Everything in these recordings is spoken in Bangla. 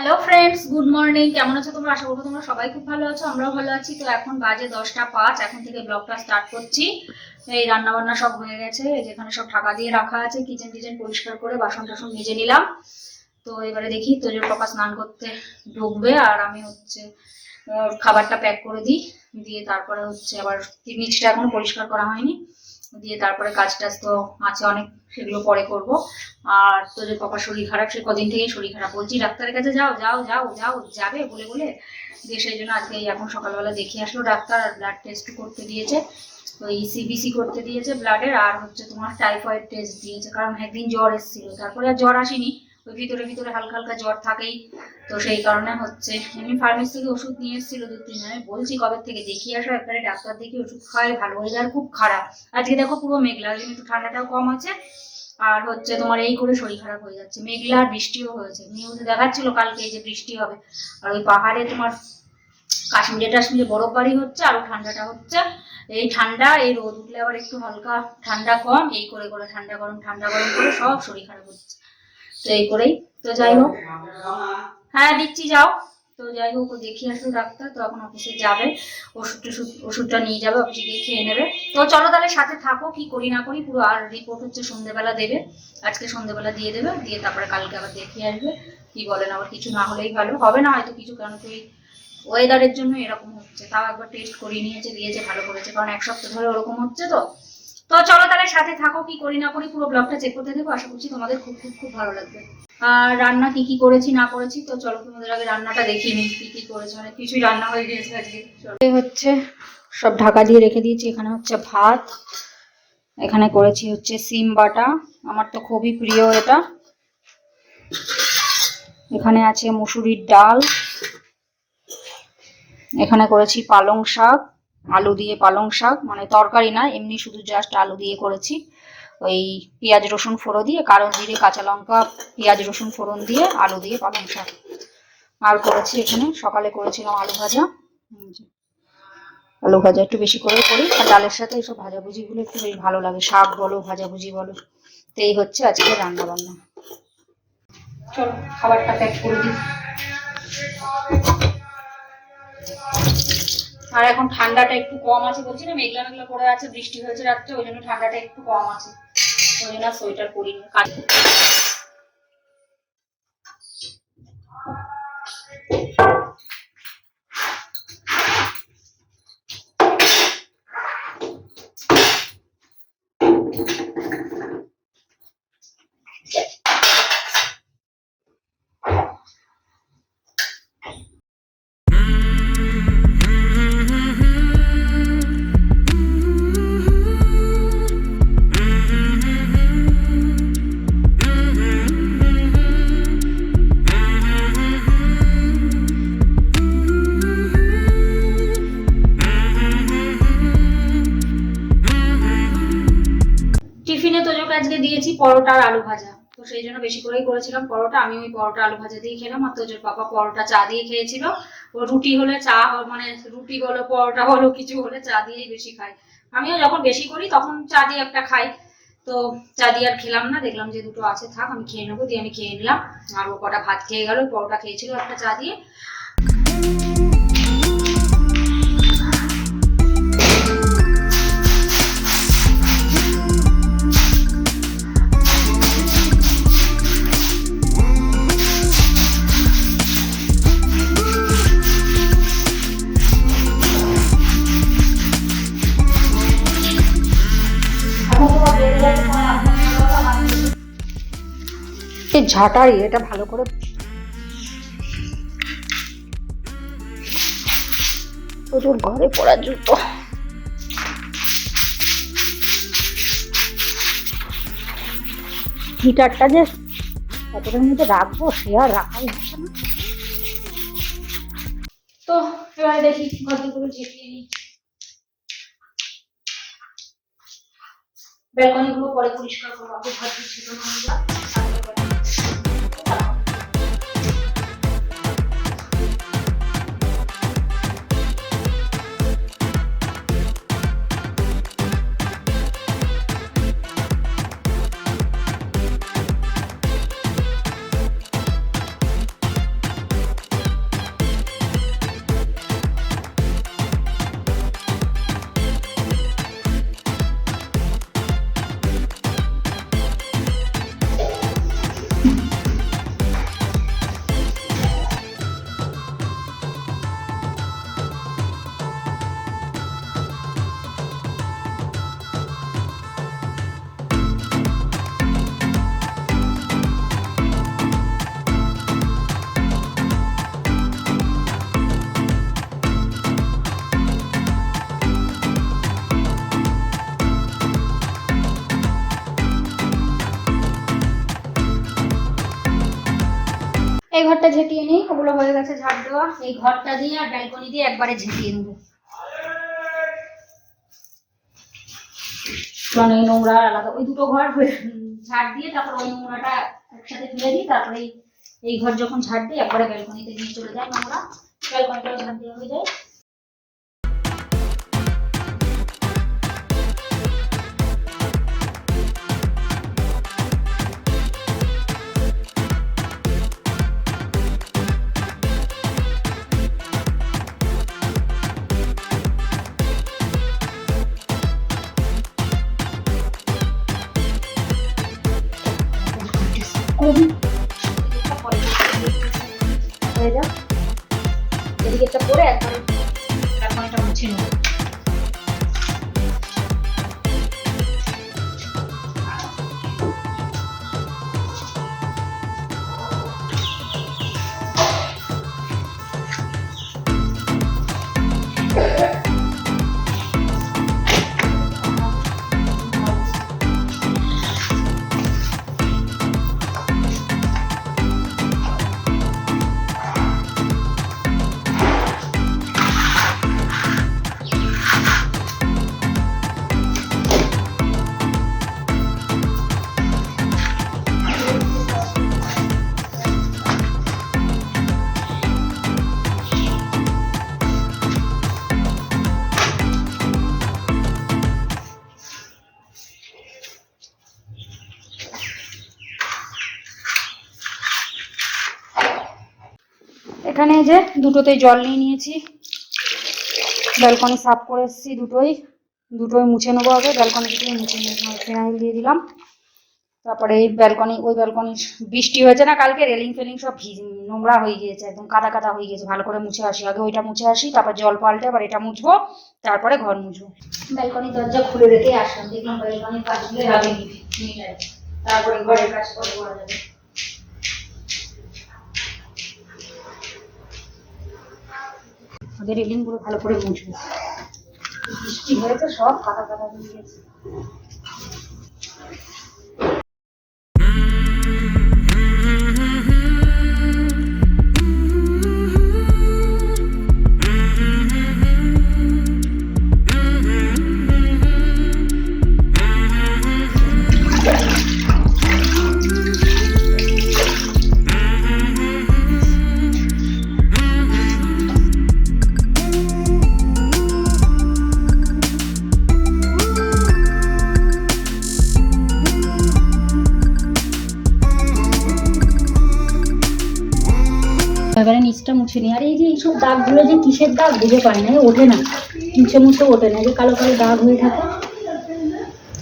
হ্যালো ফ্রেন্ডস গুড মর্নিং কেমন আছো তোমরা? আশা করব তোমরা সবাই খুব ভালো আছো, আমরাও ভালো আছি। তো এখন বাজে দশটা পাঁচ, এখন থেকে ব্লগটা স্টার্ট করছি। এই রান্না বান্না সব হয়ে গেছে যেখানে সব ঢাকা দিয়ে রাখা আছে কিচেন টিচেন পরিষ্কার করে বাসন টাসন মেজে নিলাম। তো এবারে দেখি তোজোর পাপা স্নান করতে ঢুকবে, আর আমি হচ্ছে খাবারটা প্যাক করে দিই। দিয়ে তারপরে হচ্ছে আবার নিচটা এখনও পরিষ্কার করা হয়নি। দিয়ে তারপরে কাজ টাজ তো আছে অনেক, সেগুলো পরে করব। আর তোদের পাপার শরীর খারাপ, সে কদিন থেকেই শরীর খারাপ। বলছি, ডাক্তারের কাছে যাও যাও যাও যাও, যাবে বলে বলে। দিয়ে সেই জন্য আজকে এখন সকালবেলা দেখিয়ে আসলো ডাক্তার, আর ব্লাড টেস্ট করতে দিয়েছে। ওই সিবিসি করতে দিয়েছে ব্লাডের আর হচ্ছে তোমার টাইফয়েড টেস্ট দিয়েছে। কারণ একদিন জ্বর এসেছিল, তারপরে আর জ্বর আসেনি। ওই ভিতরে ভিতরে হালকা হালকা জ্বর থাকেই। তো সেই কারণে হচ্ছে এমনি ফার্মেসি থেকে ওষুধ নিয়ে এসেছিল দু, তিন আমি বলছি কবে থেকে দেখিয়ে আসো? একবারে ডাক্তার দেখিয়ে ওষুধ খাওয়াই ভালো হয়ে ওয়েদার খুব খারাপ। আজকে দেখো পুরো মেঘলা একটু ঠান্ডাটাও কম আছে। আর হচ্ছে তোমার এই করে শরীর খারাপ হয়ে যাচ্ছে। মেঘলা আর বৃষ্টিও হয়েছে। নিউজে দেখাচ্ছিল কালকে যে বৃষ্টি হবে। আর ওই পাহাড়ে তোমার কাশ্মীরে টাশ্মীরে বরফ বাড়ি হচ্ছে, আরও ঠান্ডাটা হচ্ছে। এই ঠান্ডা, এই রোদ উঠলে আবার একটু হালকা ঠান্ডা কম, এই করে করে ঠান্ডা গরম ঠান্ডা গরম করে সব শরীর খারাপ হচ্ছে। তো এই করেই। তো যাই হোক। হ্যাঁ দিচ্ছি, যাও। তো যাই হোক, ও দেখিয়ে আসলো ডাক্তার। তো এখন অফিসে যাবে। ওষুধ টষুধ, ওষুধটা নিয়ে যাবে অফিসে গিয়ে খেয়ে নেবে। তো চলো তাহলে সাথে থাকো, কি করি না করি, পুরো আর রিপোর্ট হচ্ছে সন্ধ্যেবেলা দেবে। আজকে সন্ধ্যেবেলা দিয়ে দেবে, দিয়ে তারপরে কালকে আবার দেখিয়ে আসবে, কি বলেন, আবার কিছু না হলেই ভালো। হবে না হয়তো কিছু, কারণ তুই ওয়েদারের জন্য এরকম হচ্ছে। তাও একবার টেস্ট করিয়ে নিয়েছে, দিয়েছে, ভালো করেছে। কারণ এক সপ্তাহ ধরে ওরকম হচ্ছে তো। তো চলো তাহলে সাথে থাকো, কি করি না করি পুরো ব্লগটা চেক করতে দেবো আশা করছি তোমাদের খুব খুব খুব ভালো লাগবে। আর রান্না কি কি করেছি, না করেছি, তো চলো তোমাদের আগে রান্নাটা দেখিয়ে নিই, কি কি করেছি। মানে কিছুই রান্না হয়ে গিয়েছে আজকে। হচ্ছে, সব ঢাকা দিয়ে রেখে দিয়েছি। এখানে হচ্ছে ভাত, এখানে করেছি হচ্ছে সিম বাটা। আমার তো খুবই প্রিয় এটা। এখানে আছে মুসুরির ডাল। এখানে করেছি পালং শাক। আলু দিয়ে পালং শাক মানে তরকারি না, এমনি শুধু জাস্ট আলু দিয়ে করেছি। ওই পেঁয়াজ, রসুন ফোড়ন দিয়ে, কারণ জিরে, কাঁচা লঙ্কা, পেঁয়াজ, রসুন ফোড়ন দিয়ে আলু দিয়ে পালং শাক। আর করেছি এখানে, সকালে করেছিলাম আলু ভাজা। আলু ভাজা একটু বেশি করে করি, আর ডালের সাথে এইসব ভাজাভুজিগুলো একটু বেশ ভালো লাগে। শাক বলো, ভাজাভুজি বলো, তো এই হচ্ছে আজকে রান্না বান্না চলো, খাবারটা প্যাক করে দিই। আর এখন ঠান্ডাটা একটু কম আছে বলছি না, মেঘলা মেঘলা পড়ে আছে, বৃষ্টি হয়েছে রাত্রে, ওই জন্য ঠান্ডাটা একটু কম আছে। ওই জন্য সোয়েটার পরিনি। কাজ পরোটা আর আলু ভাজা। তো সেই জন্য বেশি করেই করেছিলাম পরোটা। আমি ওই পরোটা আলু ভাজা দিয়ে খেলাম। আর তোজোর পাপা পরোটা চা দিয়ে খেয়েছিল, ও রুটি হলে চা মানে রুটি বলো, পরোটা বলো, কিছু হলে চা দিয়েই বেশি খাই আমিও যখন বেশি করি তখন চা দিয়ে একটা খাই। তো চা দিয়ে আর খেলাম না। দেখলাম যে দুটো আছে, থাক আমি খেয়ে নেব। দিয়ে আমি খেয়ে নিলাম। আর ও কটা ভাত খেয়ে গেল, পরোটা খেয়েছিল একটা চা দিয়ে। ঝাঁটারি, এটা ভালো করে প্রচুর ঘরে পড়া জুতো। হিটারটা যে কতটার মধ্যে রাখব, সে আর রাখাই হচ্ছে না। তো, এবারে দেখি করে ঝেঁকিয়ে নিই। ব্যালকনি পরে পরিষ্কার করব, আগে ঘর ছিল নোংরা ঘরটা ঝেঁটিয়ে নিই, ওগুলো হয়ে গেছে ঝাড় দেওয়া। এই ঘরটা দিয়ে আর ব্যালকনি দিয়ে একবারে ঝেঁটিয়ে নেব। কারণ নোংরা আলাদা ওই দুটো ঘর ঝাড় দিয়ে তারপর ওই নোংরাটা একসাথে তুলে দিই, তারপরে এই- এই ঘর যখন ঝাড় দিই, একবারে ব্যালকনিতে নিয়ে চলে যায় নোংরা। ব্যালকনিটাও ঝাড় দিয়ে হয়ে যায়। যে দুটোতেই জল নিয়ে নিয়েছি। ব্যালকনি সাফ করে এসেছি দুটোই। দুটোই মুছে নেব আগে। ব্যালকনি দুটোই মুছে ফিনাইল দিয়ে দিলাম। তারপরে এই ব্যালকনি, ওই ব্যালকনি বৃষ্টি হয়েছে না কালকে? রেলিং ফেলিং সব নোংরা হয়ে গিয়েছে, একদম কাদা কাদা হয়ে গিয়েছে। ভালো করে মুছে আসি। আগে ওইটা মুছে আসি, তারপর জল পাল্টে আবার এটা মুছবো, তারপরে ঘর মুছবো। ব্যালকনি দরজা খুলে রেখে আসলাম। দেখলাম ব্যালকনির আগে তারপরে ঘরের কাজ করা যাবে। আগে রেলিংগুলো ভালো করে মুছবো। বৃষ্টি হয়েছে সব কাদা কাদা হয়ে গেছে। মুছে নিই আর এই যে এইসব দাগগুলো যে কিসের দাগ বুঝে পায় না ওঠে না। মুছে মুছে ওঠে না, যে কালো কালো দাগ হয়ে থাকে।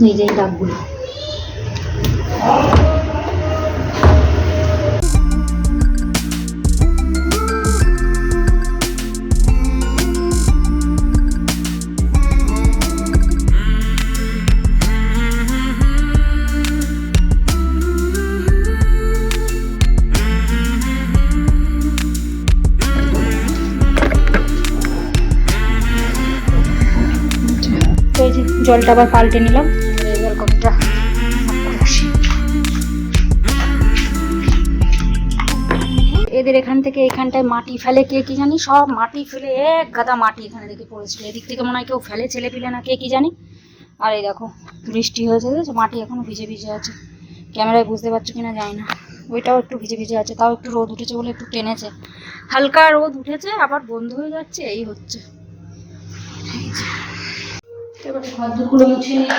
এই যে এই দাগগুলো। জলটা আবার পাল্টে নিলাম। এদের এখান থেকে এখানটায় মাটি ফেলে কে কি জানি, সব মাটি ফেলে এক গাদা মাটি এখানে দেখে পড়েছিল। এদিক থেকে মনে হয় কেউ ফেলে, ছেলে পিলে না কে কি জানি। আর এই দেখো, বৃষ্টি হয়েছে মাটি এখনও ভিজে ভিজে আছে। ক্যামেরায় বুঝতে পারছ কিনা জানি না। ওইটাও একটু ভিজে ভিজে আছে, তাও একটু রোদ উঠেছে বলে একটু টেনেছে। হালকা রোদ উঠেছে, আবার বন্ধ হয়ে যাচ্ছে, এই হচ্ছে। এবারে ঘর দুগুলো মুছে নিই।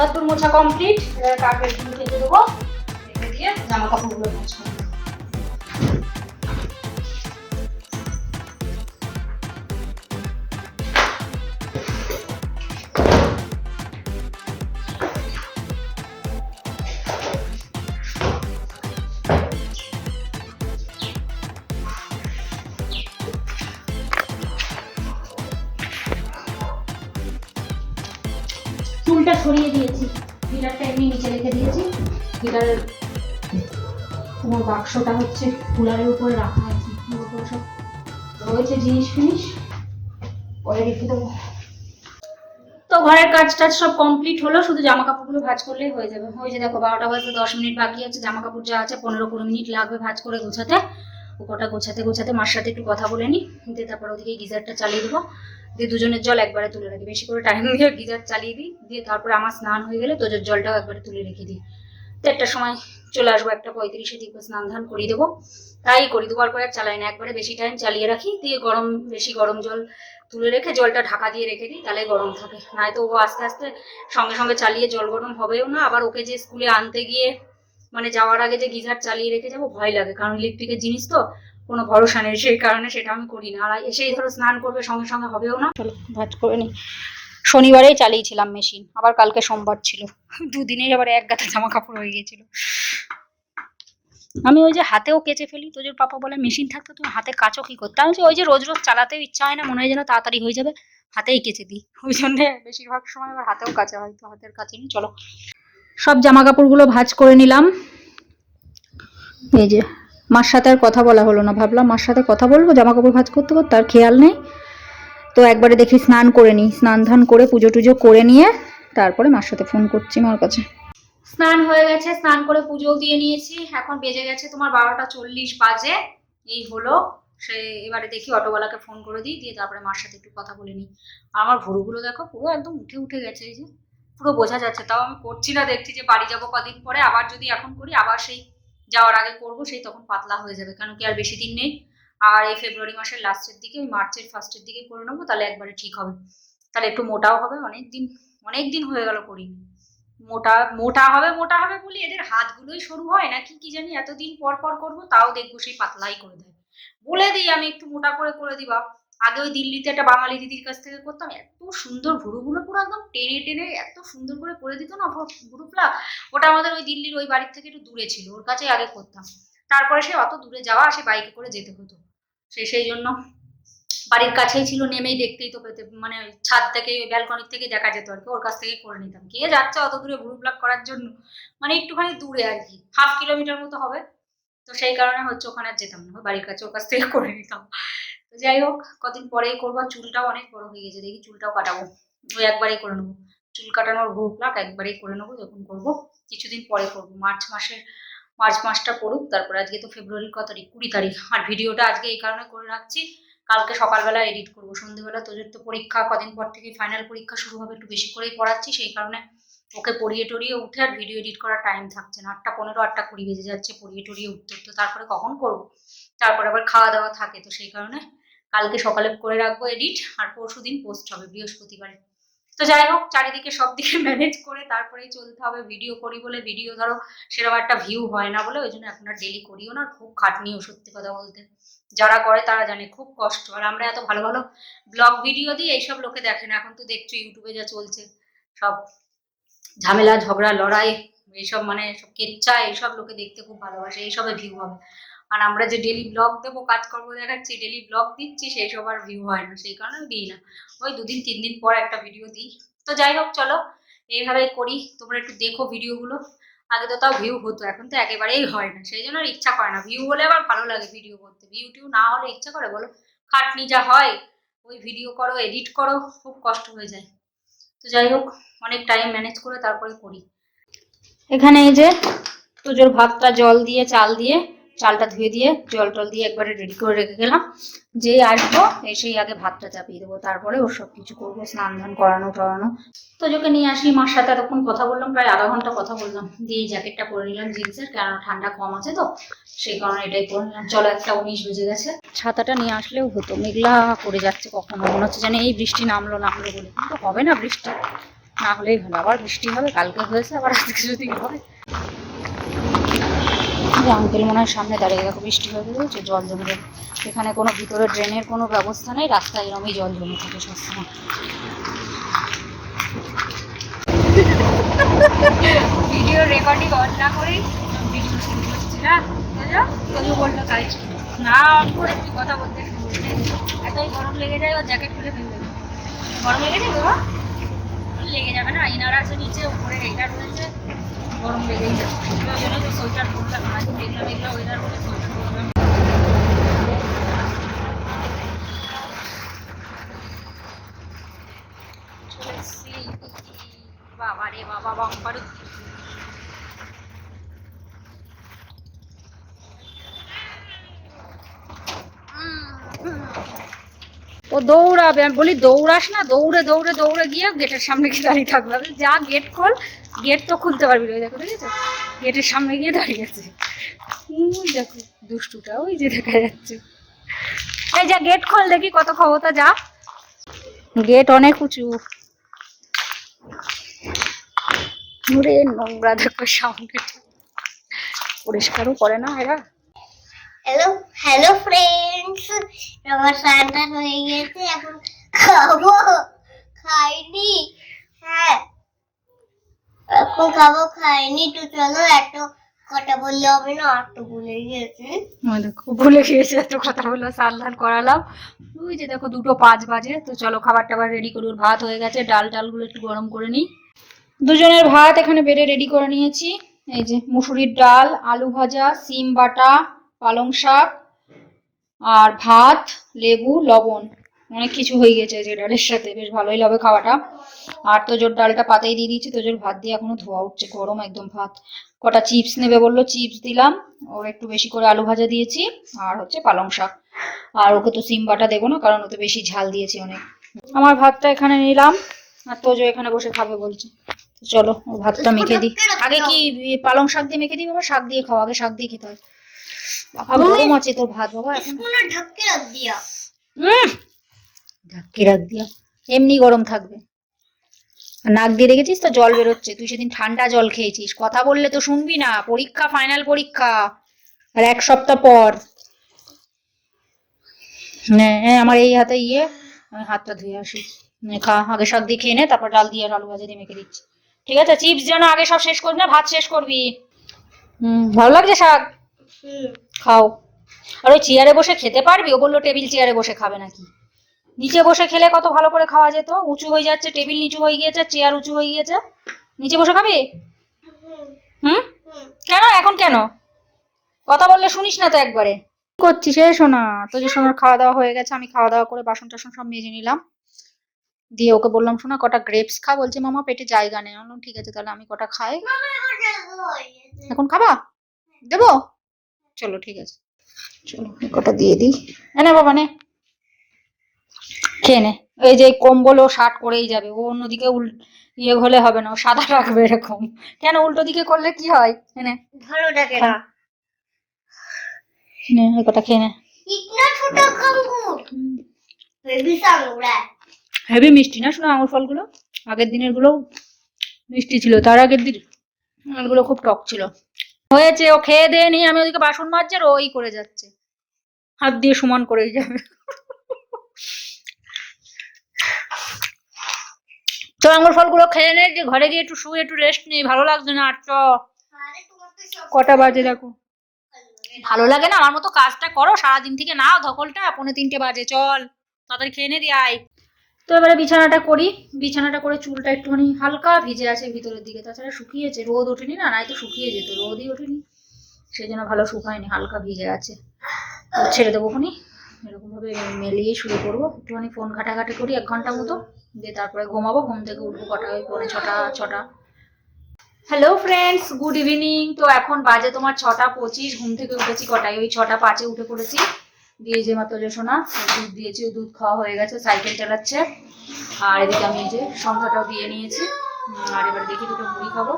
বাথরুম মোছা কমপ্লিট এবার কার্পেটগুলো কেটে দেবো দিয়ে জামা কাপড়গুলো ভাঁজ বাক্সটা হচ্ছে কুলারের উপরে রাখা আছে। সব রয়েছে জিনিস ফিনিস পরে রেখে দেবো। তো ঘরের কাজ টাজ সব কমপ্লিট হলো, শুধু জামা কাপড়গুলো ভাঁজ করলেই হয়ে যাবে। ওই যে দেখো, বারোটা বাজতে দশ মিনিট বাকি আছে জামা কাপড় যা আছে, পনেরো কুড়ি মিনিট লাগবে ভাঁজ করে গোছাতে। ওটা গোছাতে গোছাতে মার সাথে একটু কথা বলে নিই দিয়ে তারপর ওদিকে গিজারটা চালিয়ে দেবো। দিয়ে দুজনের জল একবারে তুলে রাখি। বেশি করে টাইম দিয়ে গিজার চালিয়ে দিই। দিয়ে তারপরে আমার স্নান হয়ে গেলে তোজোর জলটাও একবারে তুলে রেখে দিই। তো একটা সময় চলে আসব একটা পঁয়ত্রিশে দিকে স্নান ধান করিয়ে দেবো। তাই করি, দুবার করে আর চালাই না, একবারে বেশি টাইম চালিয়ে রাখি, দিয়ে গরম, বেশি গরম জল তুলে রেখে জলটা ঢাকা দিয়ে রেখে দিই, তাহলে গরম থাকে। নয়তো ও আস্তে আস্তে সঙ্গে সঙ্গে চালিয়ে জল গরম হবেও না, আবার ওকে যে স্কুলে আনতে গিয়ে মানে যাওয়ার আগে যে গিজার চালিয়ে রেখে যাব, ভয় লাগে, কারণ ইলেকট্রিকের জিনিস তো, কোনো ভরসা নেই, সেই কারণে সেটা আমি করি না। আর এসেই ধরো স্নান করবে সঙ্গে সঙ্গে হবেও না। চলো ভাজ করে নিই শনিবারেই চালিয়েছিলাম মেশিন আবার কালকে সোমবার ছিল। দুদিনেই আবার এক গাথা জামা কাপড় হয়ে গিয়েছিল। আমি ওই যে হাতেও কেচে ফেলি তোজোর পাপা বলে মেশিন থাকতো, তুমি হাতে কাচো কি করতে? আমি ওই যে রোজ রোজ চালাতেও ইচ্ছা হয় না, মনে হয় যেন তাড়াতাড়ি হয়ে যাবে, হাতেই কেচে দিই। ওই জন্যে বেশিরভাগ সময় আবার হাতেও কাচা হয়, তো হাতের কাছে নি চলো। সব জামা কাপড়গুলো ভাঁজ করে নিলাম। এই যে, মার সাথে আর কথা বলা হলো না, ভাবলাম মার সাথে কথা বলব জামা কাপড় ভাঁজ করতে করতে আর খেয়াল নেই। তো একবারে দেখি স্নান করে নিই, স্নান ধান করে পুজো টুজো করে নিয়ে, তারপরে মার সাথে ফোন করছি মার কাছে। স্নান হয়ে গেছে, স্নান করে পুজোও দিয়ে নিয়েছি। এখন বেজে গেছে তোমার বারোটা চল্লিশ বাজে। এই হলো। সে এবারে দেখি অটোওয়ালাকে ফোন করে দিই, দিয়ে তারপরে মার সাথে একটু কথা বলে নিই। আমার ভুরুগুলো দেখো, পুরো একদম উঠে উঠে গেছে এই যে। পুরো বোঝা যাচ্ছে, তাও আমি করছি না দেখছি যে বাড়ি যাব কদিন পরে। আবার যদি এখন করি, আবার সেই যাওয়ার আগে করব, সেই তখন পাতলা হয়ে যাবে। কেন কি আর বেশি দিন নেই। আর এই ফেব্রুয়ারি মাসের লাস্টের দিকে ওই মার্চের ফার্স্টের দিকে করে নেব, তাহলে একবারে ঠিক হবে। তাহলে একটু মোটাও হবে অনেক দিন অনেক দিন হয়ে গেল করিনি। মোটা মোটা হবে মোটা হবে বলি এদের হাতগুলোই সরু হয় নাকি কি জানি এতদিন পর পর করব, তাও দেখব সেই পাতলাই করে দেয়। বলে দিই আমি একটু মোটা করে করে দিবা আগে ওই দিল্লিতে একটা বাঙালি দিদির কাছ থেকে করতাম, এত সুন্দর ভুরুগুলো পুরো একদম টেনে টেনে এত সুন্দর করে করে দিত না ভুরু প্লাগ ওটা আমাদের ওই দিল্লির ওই বাড়ির থেকে একটু দূরে ছিল, ওর কাছেই আগে করতাম। তারপরে সে অত দূরে যাওয়া, সে বাইকে করে যেতে হতো। সে সেই জন্য বাড়ির কাছেই ছিল, নেমেই দেখতেই তো পেতে মানে ছাদ থেকে ব্যালকনির থেকে দেখা যেত আর কি। ওর কাছ থেকে করে নিতাম। কে যাচ্ছে অত দূরে ভুরু প্লাগ করার জন্য? মানে একটুখানি দূরে আর কি। হাফ কিলোমিটার মতো হবে। তো সেই কারণে হচ্ছে ওখানে আর যেতাম না। বাড়ির কাছে ওর কাছ থেকে করে নিতাম। তো যাই হোক, কদিন পরেই করব। চুলটাও অনেক বড় হয়ে গেছে। দেখি চুলটাও কাটাবো। ওই একবারেই করে নেব। চুল কাটানোর ভুরু প্লাগ একবারেই করে নেব, যখন করব। কিছুদিন পরে করব। মার্চ মাসের, মার্চ মাসটা পড়ুক। তারপরে আজকে তো ফেব্রুয়ারির কত তারিখ কুড়ি তারিখ। আর ভিডিওটা আজকে এই কারণে করে রাখছি। কালকে সকালবেলা এডিট করব সন্ধ্যেবেলা তোদের তো পরীক্ষা, কদিন পর থেকে ফাইনাল পরীক্ষা শুরু হবে, একটু বেশি করেই পড়াচ্ছি, সেই কারণে ওকে পড়িয়ে টড়িয়ে উঠে আর ভিডিও এডিট করার টাইম থাকছে না। আটটা পনেরো, আটটা কুড়ি বেজে যাচ্ছে পড়িয়ে টড়িয়ে উঠতে উঠতে। তারপরে কখন করব? তারপরে আবার খাওয়া দাওয়া থাকে, তো সেই কারণে কালকে সকালে করে রাখব এডিট আর পরশু দিন পোস্ট হবে বৃহস্পতিবারে। তো যাই হোক, চারিদিকে সব দিকে ম্যানেজ করে তারপরেই চলতে হবে। ভিডিও করি বলে ভিডিও ধরো সেরকম একটা ভিউ হয় না বলে, ওই জন্য এখন আর ডেলি করিও না খুব খাটনিও সত্যি কথা বলতে। যারা করে তারা জানে, খুব কষ্ট। আর আমরা এত ভালো ভালো ব্লগ ভিডিও দিই, এইসব লোকে দেখে না। এখন তো দেখছ ইউটিউবে যা চলছে, সব ঝামেলা, ঝগড়া, লড়াই, এইসব মানে সব কেচ্চা এইসব লোকে দেখতে খুব ভালোবাসে, এইসবে ভিউ হবে। আর আমরা যে ডেলি ব্লগ দেবো, কাজকর্ম দেখাচ্ছি ডেলি ব্লগ দিচ্ছি, সেই সব আর ভিউ হয় না, সেই কারণে দিই না। ওই দুদিন, তিন দিন পর একটা ভিডিও দিই। তো যাই হোক, চলো এইভাবে করি। তোমরা একটু দেখো ভিডিওগুলো আগে তো তাও ভিউ হতো, এখন তো একেবারেই হয় না। সেই জন্য আর ইচ্ছা করে না। ভিউ হলে আবার ভালো লাগে ভিডিও করতে। ভিউ টিউ না হলে ইচ্ছা করে বলো, খাটনি যা হয়, ওই ভিডিও করো এডিট করো, খুব কষ্ট হয়ে যায়। তো যাই হোক, অনেক টাইম ম্যানেজ করে তারপরে করি। এখানে এই যে, পুজোর ভাতটা জল দিয়ে, চাল দিয়ে চালটা ধুয়ে দিয়ে, জল টল দিয়ে একবারে রেডি করে রেখে গেলাম। যে আসব, এসেই আগে ভাতটা চাপিয়ে দেবো। তারপরে ওর সব কিছু করব, স্নান ধান করানো টরানো। তো যোকে নিয়ে আসি, মার সাথে এতক্ষণ কথা বললাম, প্রায় আধা ঘণ্টা কথা বললাম। দিয়ে জ্যাকেটটা পরে নিলাম, জিন্সের কারণ ঠান্ডা কম আছে তো, সেই কারণে এটাই পরে নিলাম। চলো, একটা উনিশ বেজে গেছে। ছাতাটা নিয়ে আসলেও হতো, মেঘলা করে যাচ্ছে কখনো। মনে হচ্ছে যেন এই বৃষ্টি নামলো নামলো বলে। কিন্তু হবে না বৃষ্টি, না হলেই ভালো আবার বৃষ্টি হবে, কালকে হয়েছে, আবার আজকে যদি হয় আঙ্কেল মনে সামনে দাঁড়িয়ে দেখো, বৃষ্টি হয়ে গেছে জল জমে যাবে। এখানে কোনো ভিতরে ড্রেনের কোনো ব্যবস্থা নেই, রাস্তায় এরমই জল জমে থাকে সবসময়। ভিডিও রেকর্ডিং অন না করেই ভিডিও শুরু করছি, না? তবু বলল তাই না অন করে একটু কথা বলতে এতই গরম লেগে যায় ওর জ্যাকেট খুলে ফেলবে। গরম লেগে যাবে লেগে যাবে না, ইনার আছে নিচে, উপরে এইটা রয়েছে। গরম লেগেই তো সোয়েটার পরলাম আজকে মেঘলা মেঘলা ওয়েদার বলে সোয়েটার পরলাম চলে এসছি বাবা রে বাবা বাম্পার ও দৌড়াবে। আমি বলি, দৌড়াস না, দৌড়ে দৌড়ে দৌড়ে গিয়ে গেটের সামনে গিয়ে দাঁড়িয়ে থাকবে। যা গেট খোল, গেট তো খুলতে পারবি ওই দেখো, ঠিক আছে? গেটের সামনে গিয়ে দাঁড়িয়ে আছে দেখো, দুষ্টুটা, ওই যে দেখা যাচ্ছে। এই যা, গেট খোল দেখি কত ক্ষমতা, যা। গেট অনেক উঁচু। নোংরা দেখো সামনে পরিষ্কারও করে না এরা। হ্যালো হ্যালো ফ্রেন্ডস আমার স্নান হয়ে গেছে এখন খাব খাইনি হ্যাঁ এখন খাব খাইনি তো চলো এত কথা বললে হবে না আর তো ভুলে গেছি ওই দেখো ভুলে গিয়েছে এত কথা বলল সাল্লান করালাম ওই যে দেখো দুটো পাঁচ বাজে তো চলো খাবার টাবার রেডি করুন ভাত হয়ে গেছে ডাল টালগুলো একটু গরম করে নিই দুজনের ভাত এখানে বেড়ে রেডি করে নিয়েছি এই যে মুসুরির ডাল আলু ভাজা সিম বাটা পালং শাক আর ভাত, লেবু, লবণ। অনেক কিছু হয়ে গেছে যে ডালের সাথে। বেশ ভালোই লাগবে খাওয়াটা। আর তোজোর ডালটা পাতাই দিয়ে দিয়েছি। তোজোর ভাত দিয়ে এখনও ধোয়া উঠছে। গরম একদম ভাত। কটা চিপস নেবে বলল? চিপস দিলাম। ওর একটু বেশি করে আলু ভাজা দিয়েছি। আর হচ্ছে পালং শাক। আর ওকে তো সিম বাটা দেবো না, কারণ ওতে বেশি ঝাল দিয়েছি অনেক। আমার ভাতটা এখানে নিলাম। আর তোজো এখানে বসে খাবে বলছে। চলো ভাতটা মেখে দিই। আগে কি পালং শাক দিয়ে মেখে দিই বাবা শাক দিয়ে খাওয়া আগে শাক দিয়ে খেতে হয়। গরম আছে ভাত বাবা এখন রাখ দিয়া। রাখ এমনি গরম থাকবে। নাক দিয়ে রেখেছিস তো জল বেরোচ্ছে? তুই সেদিন ঠান্ডা জল খেয়েছিস। কথা বললে তো শুনবি না। পরীক্ষা ফাইনাল পরীক্ষা। আর এক সপ্তাহ পর। হ্যাঁ আমার এই হাতে ইয়ে আমি হাতটা ধুয়ে আসি। খা আগে শাক দিয়ে খেয়ে নে তারপর ডাল দিয়ে আর আলু ভাজা দিয়ে মেখে দিচ্ছি। ঠিক আছে? চিপস যেন আগে সব শেষ করবি না ভাত শেষ করবি। হুম ভালো লাগছে শাক? খাও। আর ওই চেয়ারে বসে খেতে পারবি? ও বলল টেবিল চেয়ারে বসে খাবে নাকি? নিচে বসে খেলে কত ভালো করে খাওয়া যেত? উঁচু হয়ে যাচ্ছে টেবিল নিচু হয়ে গিয়েছে চেয়ার উঁচু হয়ে গিয়েছে। নিচে বসে খাবি? হুম। কেন? এখন কেন? কথা বললে শুনিস না তো একবারে। কি করছিস? এ শোনা তো যে সোনার খাওয়া দাওয়া হয়ে গেছে আমি খাওয়া দাওয়া করে বাসন টাসন সব মেজে নিলাম। দিয়ে ওকে বললাম শোনা কটা গ্রেপস খা। বলছে মামা পেটে জায়গা নেই। বললাম, ঠিক আছে তাহলে আমি কটা খাই। এখন খাবা? দেবো? চলো ঠিক আছে। চলো কটা দিয়ে দিই? এনে বাবা নে। খেয়ে নে। এই যে কম্বল ও শার্ট করেই যাবে ও অন্যদিকে উল ইয়ে হলে হবে না ও সাদা রাখবে এরকম। কেন উল্টো দিকে করলে কি হয়? এনে ভালো থাকে না নে এই কটা খেয়ে নে। ইতনা ছোট বেবি সাঙ্গুরা হেভি মিষ্টি না শোনো আঙুর ফলগুলো? আগের দিনেরগুলো মিষ্টি ছিল তার আগের দিন এগুলো খুব টক ছিল। হয়েছে, ও খেয়ে দিয়ে নি আমি ওদিকে বাসন মাজছে আর ওই করে যাচ্ছে। হাত দিয়ে সমান করেই যাবে। তো আঙুর ফলগুলো খেয়ে নে, যে ঘরে গিয়ে একটু শুয়ে, একটু রেস্ট নেই, ভালো লাগছে না, আর চ। কটা বাজে দেখো? ভালো লাগে। ভালো লাগে না? আমার মতো কাজটা করো, সারাদিন থেকে নাও ধকলটা, পৌনে তিনটে বাজে, চল। তাড়াতাড়ি খেয়ে নে দিয়ে আয়। তো এবারে বিছানাটা করি, বিছানাটা করে চুলটা একটুখানি হালকা ভিজে আছে ভিতরের দিকে, তাছাড়া শুকিয়েছে, রোদ ওঠেনি না, নাই তো শুকিয়ে যেত, রোদই ওঠেনি সেই জন্য ভালো শুকায়নি, হালকা ভিজে আছে। তো ছেড়ে দেবো খানি এরকম ভাবে মেলিয়ে শুয়ে পড়ব একটুখানি ফোন ঘাটাঘাটি করি এক ঘণ্টা মতো, দিয়ে তারপরে ঘুমাবো, ঘুম থেকে উঠবো কটা ওই পৌনে ছটা ছটা। হ্যালো ফ্রেন্ডস গুড ইভিনিং তো এখন বাজে তোমার ছটা পঁচিশ, ঘুম থেকে উঠেছি কটায়, ওই ছটা পাঁচে উঠে পড়েছি। দিয়ে যে মাত্র শোনা দুধ দিয়েছি, দুধ খাওয়া হয়ে গেছে, সাইকেল চালাচ্ছে। আর এদিকে আমি যে সন্ধ্যাটাও দিয়ে নিয়েছি। আর এবার দেখি দুটো মুড়ি খাব।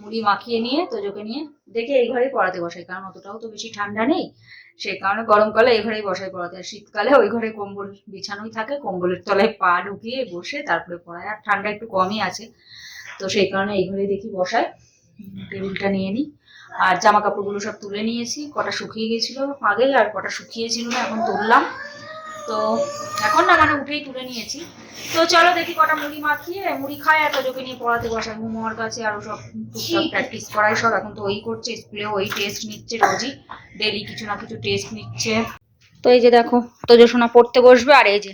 মুড়ি মাখিয়ে নিয়ে তোজোকে নিয়ে দেখে এই ঘরেই পড়াতে বসাই, কারণ অতটাও তো বেশি ঠান্ডা নেই। সেই কারণে গরমকালে এই ঘরেই বসাই পড়াতে। আর শীতকালে ওই ঘরে কম্বল বিছানোই থাকে, কম্বলের তলায় পা ঢুকিয়ে বসে তারপরে পড়ায়। আর ঠান্ডা একটু কমই আছে, তো সেই কারণে এই ঘরেই দেখি বসাই। টেবিলটা নিয়ে নিই। আর জামা কাপড়গুলো সব তুলে নিয়েছি কটা শুকিয়ে গেছিল আগে আর কটা শুকিয়েছিল না এখন তুললাম। তো এখন না মানে উঠেই তুলে নিয়েছি। তো চলো দেখি কটা মুড়ি মাখিয়ে মুড়ি খায় আর তোজোকে নিয়ে পড়াতে বসাই মোমোর কাছে আরও সব টুকটাক প্র্যাকটিস করাই সব এখন তো ওই করছে স্কুলে ওই টেস্ট নিচ্ছে রোজই ডেলি কিছু না কিছু টেস্ট নিচ্ছে। তো এই যে দেখো তোজো সোনা পড়তে বসবে আর এই যে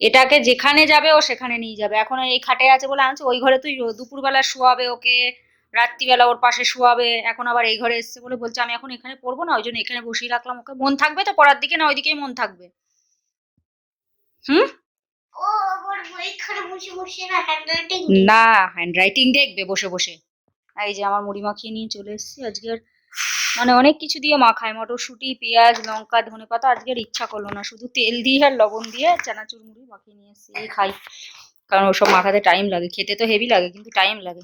এটাকে যেখানে যাবে ও সেখানে নিয়ে যাবে। এখন এই খাটে আছে বলে আনছে ওই ঘরে তুই দুপুরবেলা শোয়াবে ওকে রাত্রিবেলা ওর পাশে শোয়াবে এখন আবার এই ঘরে এসছে বলে বলছে আমি এখন এখানে পড়ব না ওই জন্য এখানে বসিয়ে রাখলাম ওকে মন থাকবে তো পড়ার দিকে না ওইদিকেই মন থাকবে। হুম? না হ্যান্ডরাইটিং হ্যান্ড রাইটিং দেখবে বসে বসে। এই যে আমার মুড়ি মাখিয়ে নিয়ে চলে এসেছি আজকে আর মানে অনেক কিছু দিয়ে মাখায় মটরশুঁটি পেঁয়াজ লঙ্কা ধনে পাতা আজকে আর ইচ্ছা করল না শুধু তেল দিয়ে আর লবণ দিয়ে চানাচুর মুড়ি মাখিয়ে নিয়ে এসেছি এই খাই। কারণ ওসব মাখাতে টাইম লাগে খেতে তো হেভি লাগে কিন্তু টাইম লাগে।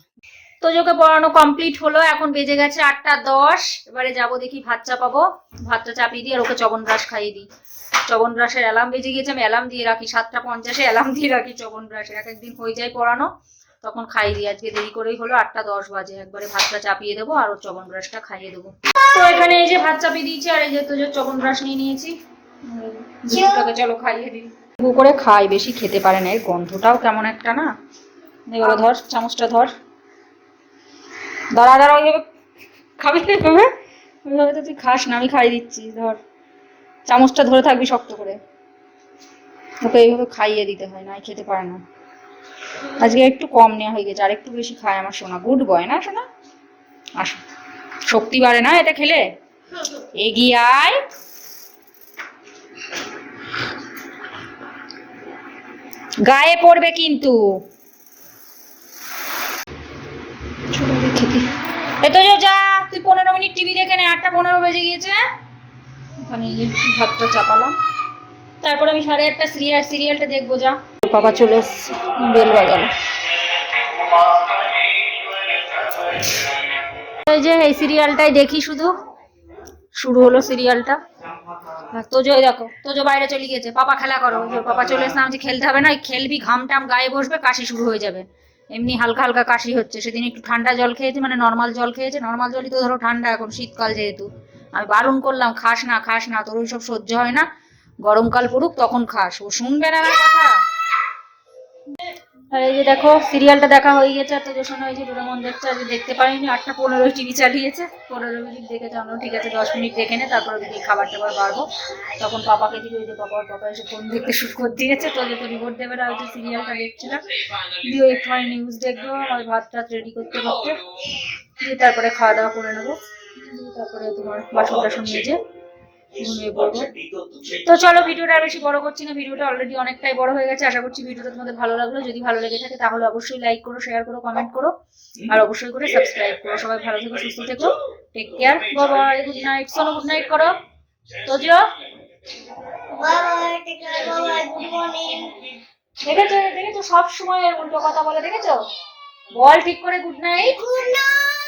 তোজোকে পড়ানো কমপ্লিট হলো, এখন বেজে গেছে আটটা দশ। এবারে যাব দেখি, ভাত চাপাবো। ভাতটা চাপিয়ে দিই আর ওকে চবন ব্রাশ খাইয়ে দিই। চবন ব্রাশের অ্যালার্ম বেজে গিয়েছে, আমি অ্যালার্ম দিয়ে রাখি। সাতটা পঞ্চাশে অ্যালার্ম দিয়ে রাখি চবন ব্রাশের। এক একদিন হয়ে যায় পড়ানো, তখন খাইয়ে দিই আজকে দেরি করেই হলো, আটটা দশ বাজে। একবারে ভাতটা চাপিয়ে দেবো আর ওর চবন ব্রাশটা খাইয়ে দেবো। তো এখানে এই যে ভাত চাপিয়ে দিয়েছি আর এই যে তোজোর চবন ব্রাশ নিয়ে নিয়েছি। চলো খাইয়ে দিই। করে খাই, বেশি খেতে পারে না, এর গন্ধটাও কেমন একটা না। ধর, চামচটা ধর। দাঁড়া দাঁড়া, ওইভাবে খাবি না ওইভাবে তো তুই খাস না, আমি খাই দিচ্ছি, ধর। চামচটা ধরে থাকবি শক্ত করে। ওকে এইভাবে খাইয়ে দিতে হয়, না, খেতে পারে না। আজকে একটু কম নেওয়া হয়ে গেছে, আর একটু বেশি খায় আমার সোনা। গুড বয় না, সোনা? আসো। শক্তি বাড়ে না এটা খেলে? এগিয়ে আয়। গায়ে পড়বে কিন্তু চলো রে খেতে এ তো যা, যা তুই পনেরো মিনিট টিভি দেখে নে আটটা পনেরো বেজে গিয়েছে। ওখানে ভাতটা চাপালাম। তারপর আমি সাড়ে আটটা সিরিয়াল সিরিয়ালটা দেখব যা। বাবা চলে এসছে বেল এই যে এই সিরিয়ালটাই দেখি শুধু। শুরু হলো সিরিয়ালটা। তোজো দেখো তোজো বাইরে চলে গিয়েছে। পাপা খেলা করো পাপা চলে এসে আমি খেলতে হবে না খেলবি ঘাম টাম গায়ে বসবে কাশি শুরু হয়ে যাবে। এমনি হালকা হালকা কাশি হচ্ছে। সেদিন একটু ঠান্ডা জল খেয়েছে মানে নর্মাল জল খেয়েছে। নর্মাল জলই তো ধরো ঠান্ডা এখন শীতকাল যেহেতু। আমি বারণ করলাম, খাস না খাস না, তোর ওইসব সহ্য হয় না। গরমকাল পড়ুক তখন খাস। ও শুনবে না কথা। আর এই যে দেখো সিরিয়ালটা দেখা হয়ে গেছে, আর শোনা হয়েছে ডোরেমন দেখছে আজকে দেখতে পারিনি। আটটা পনেরো টিভি চালিয়েছে। পনেরো মিনিট দেখেছে আমরা ঠিক আছে, দশ মিনিট দেখে নে, তারপর ওদিকে খাবার টাবার বাড়বো। তখন পাপাকে দিকে ওই যে পাপা পাপা এসে ফোন দেখতে শুরু করে দিয়েছে। তোদের তো রিপোর্ট দেবে না হয়তো সিরিয়ালটা দেখছিলাম। দিয়ে একটু নিউজ দেখব, আর ভাত টাত রেডি করতে করতে। দিয়ে তারপরে খাওয়া দাওয়া করে নেব। দিয়ে তারপরে তোমার বাসন টাসন মেজে ঘুমিয়ে পড়ব। তো চলো ভিডিওটা আর বেশি বড় করছি না ভিডিওটা অলরেডি অনেকটাই বড় হয়ে গেছে। আশা করছি ভিডিওটা তোমাদের ভালো লাগল। যদি ভালো লেগে থাকে তাহলে অবশ্যই লাইক করো শেয়ার করো কমেন্ট করো। আর অবশ্যই করে সাবস্ক্রাইব করো। সবাই ভালো থেকো সুস্থ থেকো। Take care bye good night সোনো good night করো। Tojo bye take care bye good morning দেখেছ? দেখেছ? সব সময় এর উল্টো কথা বলে দেখেছ? বল ঠিক করে গুড নাইট গুড নাইট